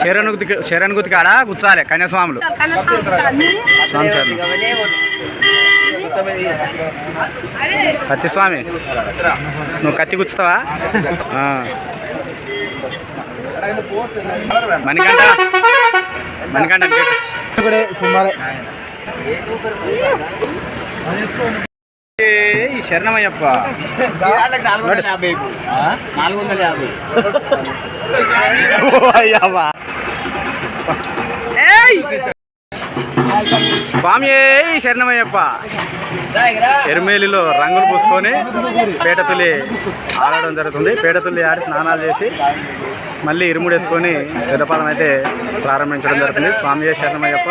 శరణ్ గుర్తి శరణ్ గుర్తి కాడ కూర్చోాలి కన్యాస్వాములు. స్వామి కత్తి స్వామి నువ్వు కత్తి కూర్చుతావా మణికంట మణికంట మణికంఠ శరణమయ్యప్ప. నాలుగు వందల యాభై. ఓ అయ్యవ్వా. స్వామి శరణమయ్యప్ప. ఎరుమేలిలో రంగులు పూసుకొని పేటతుల్లి ఆడడం జరుగుతుంది. పేటతుల్లి ఆడి స్నానాలు చేసి మళ్ళీ ఇరుముడు ఎత్తుకొని పెద్దపాలెం అయితే ప్రారంభించడం జరుగుతుంది. స్వామి శరణమయ్యప్ప.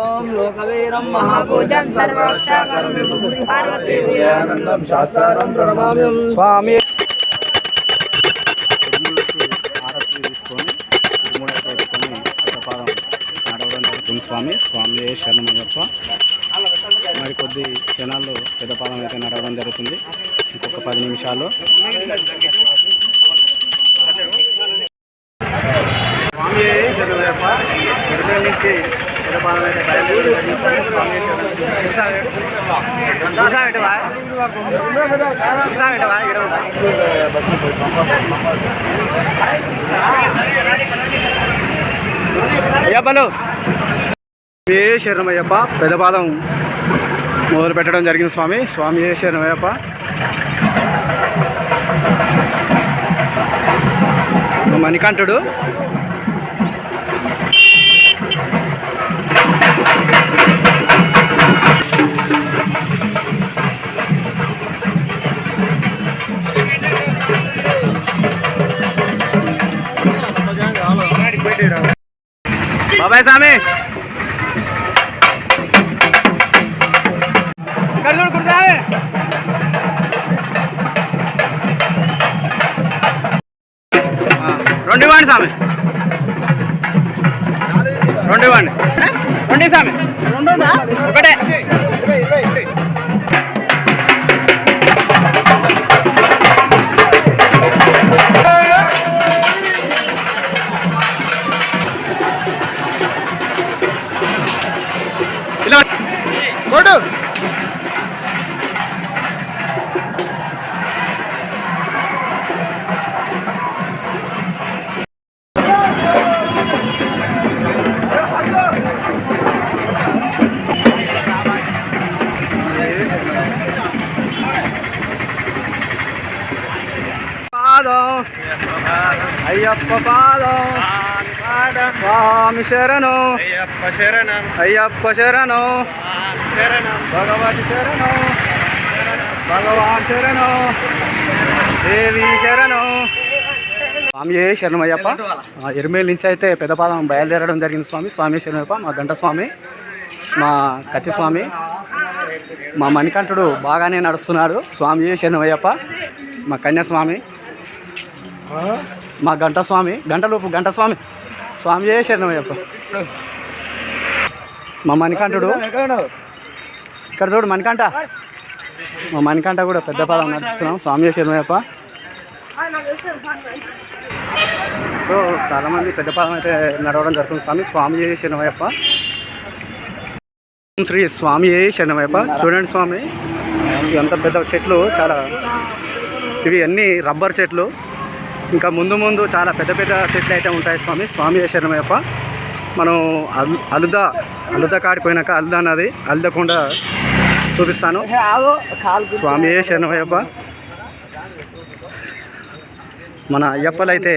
ఓం లోకవీరం మహాభూజం సర్వరక్షాకరం పార్వతీ మహానందం శాస్త్రం ప్రణమామ్యం స్వామి. ఆరతి తీసుకొని తిరుమల పెట్టుకొని పెద్దపాదం నడవడం జరుగుతుంది స్వామి స్వామి శరణమయ్యప్ప. మరి కొద్ది క్షణాల్లో పెద్దపాదం అయితే నడవడం జరుగుతుంది. ఇంకొక పది నిమిషాలు స్వామి శరణమయ్యప్ప ఎరుపేరు నుంచి అయితే బయలుదేరి శరణమయ్యప్ప చూసా పెట్టవా చూసా పెట్టవా ఇక్కడ ఉందా? అయ్యప్పలు ఏ శరణమయ్యప్ప పెదపాదం మొదలు పెట్టడం జరిగింది స్వామి. స్వామి ఏ శరణమయ్యప్ప? మణికంఠుడు. బాబాయ్ స్వామి ఇక్కడ చూడు కుర్సామి రెండు ఇవ్వండి స్వామి రెండు ఇవ్వండి రెండు స్వామి ఒకటే పాదం అయ్యప్ప పాదం. స్వామి శరణు. అయ్యప్ప శరణం. అయ్యప్ప శరణం. భగవతి శరణం. భగవాన్ శరణం. దేవి శరణం. స్వామి ఏ శరణమయ్యప్ప. ఆ, ఎరుమేలి నుంచి అయితే పెద్దపాదం బయలుదేరడం జరిగింది స్వామి. స్వామి శరణప్ప మా గంట స్వామి మా కత్తి స్వామి మా మణికంఠుడు బాగానే నడుస్తున్నాడు. స్వామి ఏ శరణమయ్యప్ప మా కన్యాస్వామి మా గంట స్వామి గంటలోపు గంట స్వామి స్వామి శరణమయ్యప్ప. మా మణికంఠుడు ఇక్కడ చూడు మణికంఠ. మా కూడా పెద్ద పాదం నడుస్తున్నాం. స్వామి శరణయ్యప్ప సో చాలామంది పెద్ద పాదం అయితే నడవడం జరుగుతుంది. స్వామి స్వామి శరణయ్యప్ప శ్రీ స్వామి శరణయ్యప్ప చూడండి స్వామి. ఇవంత పెద్ద చెట్లు చాలా ఇవి అన్ని రబ్బర్ చెట్లు. ఇంకా ముందు ముందు చాలా పెద్ద పెద్ద చెట్లు అయితే ఉంటాయి స్వామి. స్వామి శరణమయ్యప్ప మనం అల్ అలుద అలుద కాడిపోయినాక అల్దా అన్నది. అల్దకుండా చూపిస్తాను. స్వామి శరణమయ్యప్ప? మన అయ్యప్పలు అయితే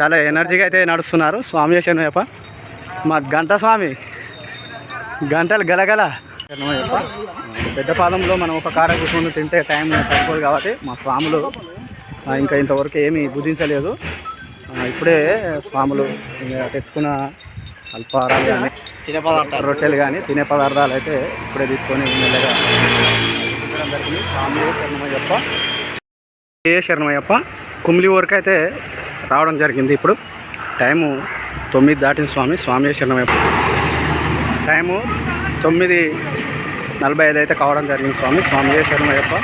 చాలా ఎనర్జీగా అయితే నడుస్తున్నారు. స్వామి శరణమయ్యప్ప? మా గంట స్వామి. గంటలు గలగల. పెద్ద పాదంలో మనం ఒక కార కూర్చొని తింటే టైం సరిపోదు కాబట్టి మా స్వాములు ఇంకా ఇంతవరకు ఏమీ భుజించలేదు. ఇప్పుడే స్వాములు తెచ్చుకున్న అల్పాహారాలు కానీ తినే పదార్థాలు. రొట్టెలు కానీ తినే పదార్థాలు అయితే ఇప్పుడే తీసుకొని మెల్లగా జరిగింది. స్వామి శరణమయ్యప్ప. ఏ శరణమయ్యప్ప? కుమిలి వరకు అయితే రావడం జరిగింది ఇప్పుడు. టైము తొమ్మిది దాటిన స్వామి. స్వామి శరణమయ్యప్ప. టైము తొమ్మిది నలభై ఐదు అయితే కావడం జరిగింది స్వామి. స్వామి శరణమయ్యప్ప.